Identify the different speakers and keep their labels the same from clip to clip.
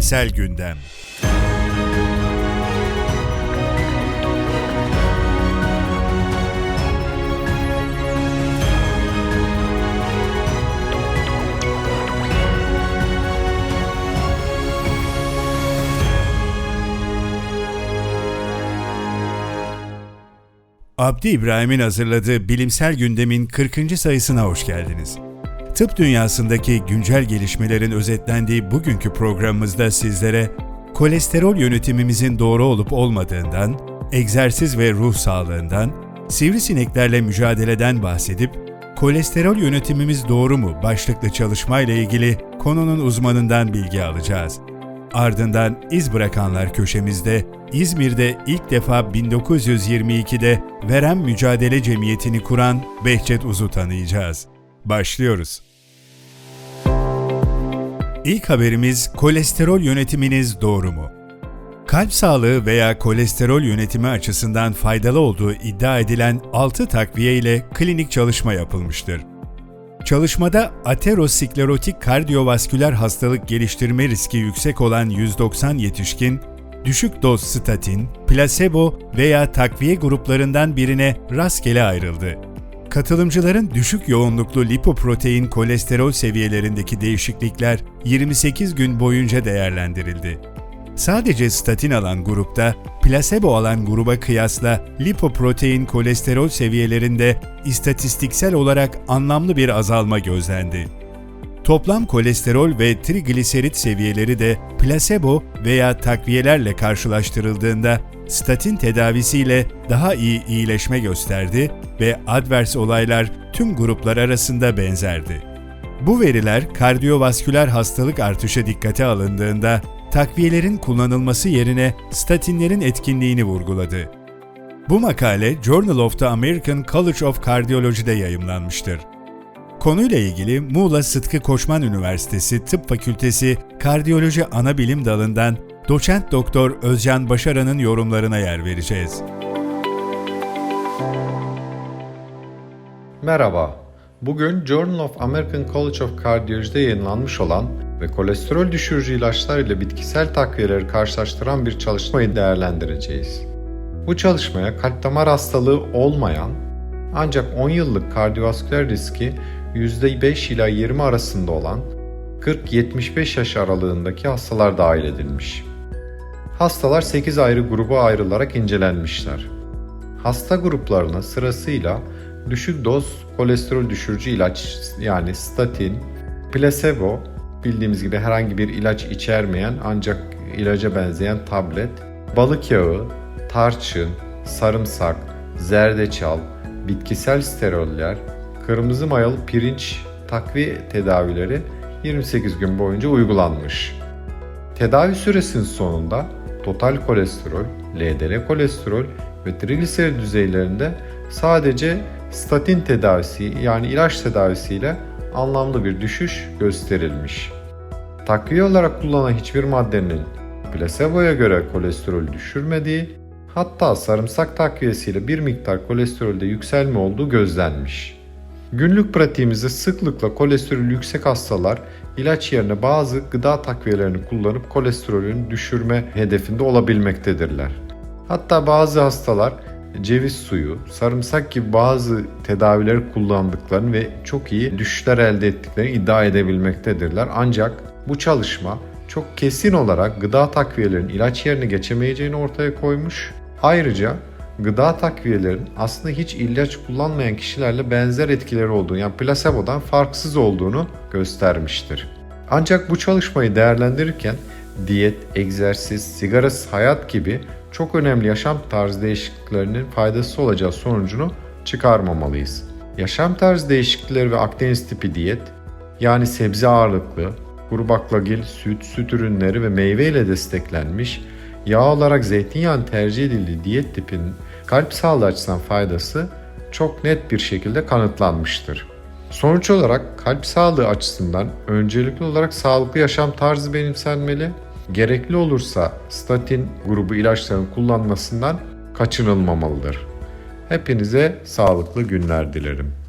Speaker 1: Bilimsel Gündem Abdi İbrahim'in hazırladığı Bilimsel Gündem'in 40. sayısına hoş geldiniz. Tıp dünyasındaki güncel gelişmelerin özetlendiği bugünkü programımızda sizlere kolesterol yönetimimizin doğru olup olmadığından, egzersiz ve ruh sağlığından, sivrisineklerle mücadeleden bahsedip kolesterol yönetimimiz doğru mu başlıklı çalışmayla ilgili konunun uzmanından bilgi alacağız. Ardından iz bırakanlar köşemizde İzmir'de ilk defa 1922'de Verem Mücadele Cemiyeti'ni kuran Behçet Uz'u tanıyacağız. Başlıyoruz. İlk haberimiz kolesterol yönetiminiz doğru mu? Kalp sağlığı veya kolesterol yönetimi açısından faydalı olduğu iddia edilen 6 takviye ile klinik çalışma yapılmıştır. Çalışmada aterosklerotik kardiyovasküler hastalık geliştirme riski yüksek olan 190 yetişkin, düşük doz statin, plasebo veya takviye gruplarından birine rastgele ayrıldı. Katılımcıların düşük yoğunluklu lipoprotein kolesterol seviyelerindeki değişiklikler 28 gün boyunca değerlendirildi. Sadece statin alan grupta, plasebo alan gruba kıyasla lipoprotein kolesterol seviyelerinde istatistiksel olarak anlamlı bir azalma gözlendi. Toplam kolesterol ve trigliserit seviyeleri de plasebo veya takviyelerle karşılaştırıldığında statin tedavisiyle daha iyi iyileşme gösterdi ve advers olaylar tüm gruplar arasında benzerdi. Bu veriler kardiyovasküler hastalık artışı dikkate alındığında takviyelerin kullanılması yerine statinlerin etkinliğini vurguladı. Bu makale Journal of the American College of Cardiology'de yayımlanmıştır. Konuyla ilgili Muğla Sıtkı Koçman Üniversitesi Tıp Fakültesi Kardiyoloji Anabilim Dalı'ndan Doçent Doktor Özcan Başaran'ın yorumlarına yer vereceğiz.
Speaker 2: Merhaba. Bugün Journal of American College of Cardiology'de yayınlanmış olan ve kolesterol düşürücü ilaçlar ile bitkisel takviyeleri karşılaştıran bir çalışmayı değerlendireceğiz. Bu çalışmaya kalp damar hastalığı olmayan ancak 10 yıllık kardiyovasküler riski %5 ila 20 arasında olan 40-75 yaş aralığındaki hastalar dahil edilmiş. Hastalar 8 ayrı gruba ayrılarak incelenmişler. Hasta gruplarına sırasıyla düşük doz kolesterol düşürücü ilaç yani statin, plasebo, bildiğimiz gibi herhangi bir ilaç içermeyen ancak ilaca benzeyen tablet, balık yağı, tarçın, sarımsak, zerdeçal, bitkisel steroller, kırmızı mayalı pirinç takviye tedavileri 28 gün boyunca uygulanmış. Tedavi süresinin sonunda total kolesterol, LDL kolesterol ve trigliserit düzeylerinde sadece statin tedavisi yani ilaç tedavisiyle anlamlı bir düşüş gösterilmiş. Takviye olarak kullanılan hiçbir maddenin plaseboya göre kolesterol düşürmediği, hatta sarımsak takviyesiyle bir miktar kolesterolde yükselme olduğu gözlenmiş. Günlük pratiğimizde sıklıkla kolesterol yüksek hastalar ilaç yerine bazı gıda takviyelerini kullanıp kolesterolün düşürme hedefinde olabilmektedirler. Hatta bazı hastalar ceviz suyu, sarımsak gibi bazı tedavileri kullandıklarını ve çok iyi düşüşler elde ettiklerini iddia edebilmektedirler. Ancak bu çalışma çok kesin olarak gıda takviyelerin ilaç yerine geçemeyeceğini ortaya koymuş. Ayrıca gıda takviyelerin aslında hiç ilaç kullanmayan kişilerle benzer etkileri olduğunu yani plasebodan farksız olduğunu göstermiştir. Ancak bu çalışmayı değerlendirirken diyet, egzersiz, sigarasız hayat gibi çok önemli yaşam tarzı değişikliklerinin faydası olacağı sonucunu çıkarmamalıyız. Yaşam tarzı değişiklikleri ve Akdeniz tipi diyet, yani sebze ağırlıklı, kuru baklagil, süt, süt ürünleri ve meyve ile desteklenmiş, yağ olarak zeytinyağını tercih edildiği diyet tipinin kalp sağlığı açısından faydası çok net bir şekilde kanıtlanmıştır. Sonuç olarak kalp sağlığı açısından öncelikli olarak sağlıklı yaşam tarzı benimsenmeli, gerekli olursa statin grubu ilaçların kullanmasından kaçınılmamalıdır. Hepinize sağlıklı günler dilerim.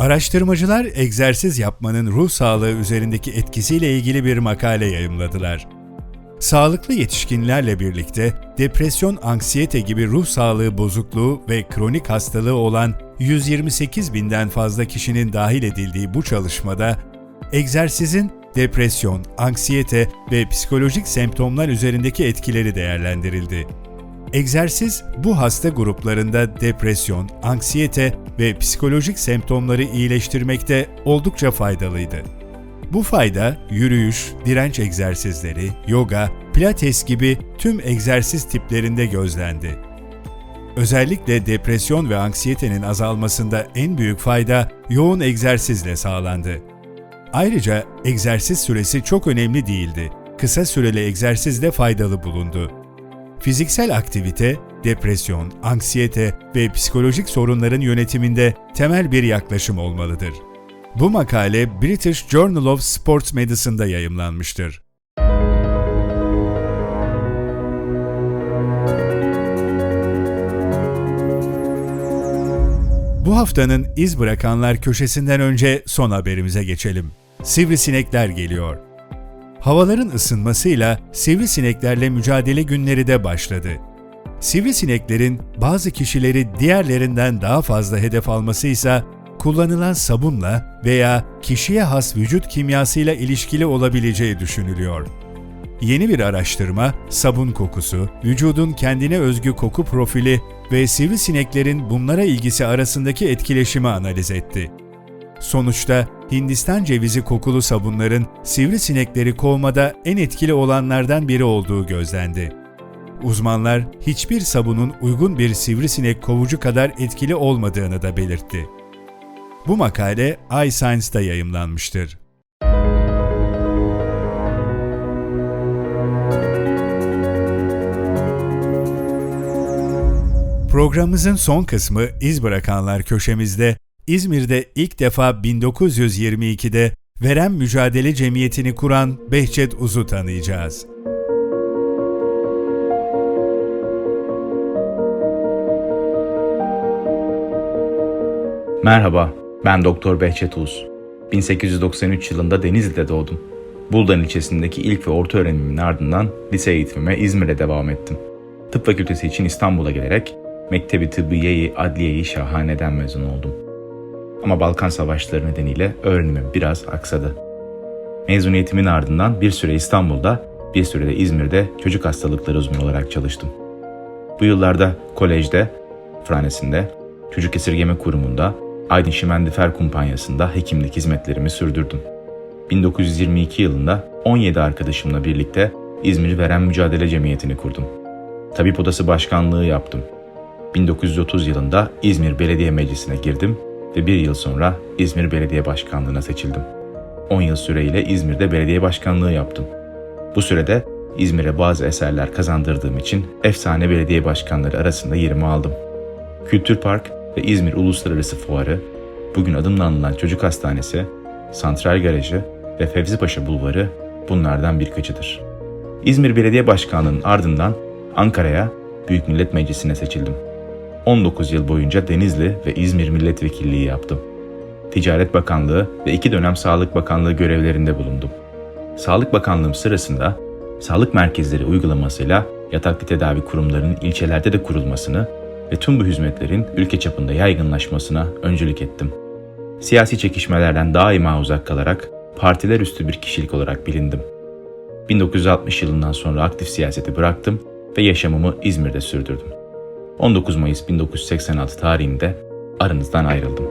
Speaker 1: Araştırmacılar egzersiz yapmanın ruh sağlığı üzerindeki etkisiyle ilgili bir makale yayımladılar. Sağlıklı yetişkinlerle birlikte depresyon, anksiyete gibi ruh sağlığı bozukluğu ve kronik hastalığı olan 128 binden fazla kişinin dahil edildiği bu çalışmada egzersizin depresyon, anksiyete ve psikolojik semptomlar üzerindeki etkileri değerlendirildi. Egzersiz bu hasta gruplarında depresyon, anksiyete ve psikolojik semptomları iyileştirmekte oldukça faydalıydı. Bu fayda yürüyüş, direnç egzersizleri, yoga, pilates gibi tüm egzersiz tiplerinde gözlendi. Özellikle depresyon ve anksiyetenin azalmasında en büyük fayda yoğun egzersizle sağlandı. Ayrıca egzersiz süresi çok önemli değildi. Kısa süreli egzersiz de faydalı bulundu. Fiziksel aktivite, depresyon, anksiyete ve psikolojik sorunların yönetiminde temel bir yaklaşım olmalıdır. Bu makale British Journal of Sports Medicine'da yayımlanmıştır. Bu haftanın iz bırakanlar köşesinden önce son haberimize geçelim. Sivrisinekler geliyor. Havaların ısınmasıyla sivrisineklerle mücadele günleri de başladı. Sivrisineklerin bazı kişileri diğerlerinden daha fazla hedef alması ise kullanılan sabunla veya kişiye has vücut kimyasıyla ilişkili olabileceği düşünülüyor. Yeni bir araştırma, sabun kokusu, vücudun kendine özgü koku profili ve sivrisineklerin bunlara ilgisi arasındaki etkileşimi analiz etti. Sonuçta Hindistan cevizi kokulu sabunların sivrisinekleri kovmada en etkili olanlardan biri olduğu gözlendi. Uzmanlar hiçbir sabunun uygun bir sivrisinek kovucu kadar etkili olmadığını da belirtti. Bu makale iScience'da yayımlanmıştır. Programımızın son kısmı iz bırakanlar köşemizde İzmir'de ilk defa 1922'de Verem Mücadele Cemiyeti'ni kuran Behçet Uz'u tanıyacağız.
Speaker 3: Merhaba, ben Doktor Behçet Uz. 1893 yılında Denizli'de doğdum. Buldan ilçesindeki ilk ve orta öğrenimimin ardından lise eğitimime İzmir'e devam ettim. Tıp fakültesi için İstanbul'a gelerek Mektebi Tıbbiye-i Adliye-i Şahane'den mezun oldum. Ama Balkan Savaşları nedeniyle öğrenimim biraz aksadı. Mezuniyetimin ardından bir süre İstanbul'da, bir süre de İzmir'de çocuk hastalıkları uzmanı olarak çalıştım. Bu yıllarda kolejde, Franesinde, Çocuk Esirgeme Kurumu'nda, Aydın Şimendifer Kumpanyası'nda hekimlik hizmetlerimi sürdürdüm. 1922 yılında 17 arkadaşımla birlikte İzmir Veren Mücadele Cemiyeti'ni kurdum. Tabip Odası Başkanlığı yaptım. 1930 yılında İzmir Belediye Meclisi'ne girdim ve bir yıl sonra İzmir Belediye Başkanlığı'na seçildim. 10 yıl süreyle İzmir'de belediye başkanlığı yaptım. Bu sürede İzmir'e bazı eserler kazandırdığım için efsane belediye başkanları arasında yerimi aldım. Kültür Park ve İzmir Uluslararası Fuarı, bugün adımla anılan Çocuk Hastanesi, Santral Garajı ve Fevzi Paşa Bulvarı bunlardan birkaçıdır. İzmir Belediye Başkanlığı'nın ardından Ankara'ya Büyük Millet Meclisi'ne seçildim. 19 yıl boyunca Denizli ve İzmir Milletvekilliği yaptım. Ticaret Bakanlığı ve iki dönem Sağlık Bakanlığı görevlerinde bulundum. Sağlık Bakanlığım sırasında sağlık merkezleri uygulamasıyla yataklı tedavi kurumlarının ilçelerde de kurulmasını ve tüm bu hizmetlerin ülke çapında yaygınlaşmasına öncülük ettim. Siyasi çekişmelerden daima uzak kalarak partiler üstü bir kişilik olarak bilindim. 1960 yılından sonra aktif siyaseti bıraktım ve yaşamımı İzmir'de sürdürdüm. 19 Mayıs 1986 tarihinde aranızdan ayrıldım.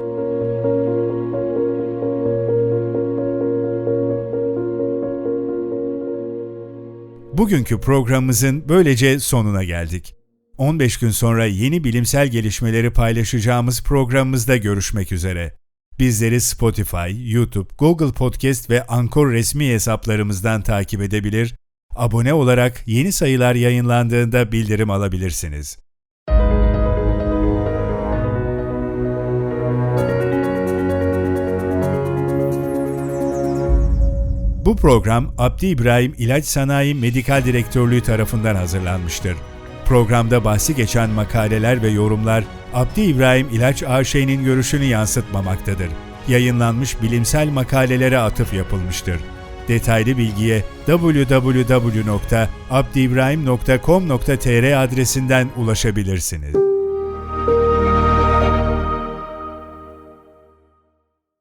Speaker 1: Bugünkü programımızın böylece sonuna geldik. 15 gün sonra yeni bilimsel gelişmeleri paylaşacağımız programımızda görüşmek üzere. Bizleri Spotify, YouTube, Google Podcast ve Anchor resmi hesaplarımızdan takip edebilir, abone olarak yeni sayılar yayınlandığında bildirim alabilirsiniz. Bu program Abdi İbrahim İlaç Sanayi Medikal Direktörlüğü tarafından hazırlanmıştır. Programda bahsi geçen makaleler ve yorumlar Abdi İbrahim İlaç AŞ'nin görüşünü yansıtmamaktadır. yayınlanmış bilimsel makalelere atıf yapılmıştır. Detaylı bilgiye www.abdiibrahim.com.tr adresinden ulaşabilirsiniz.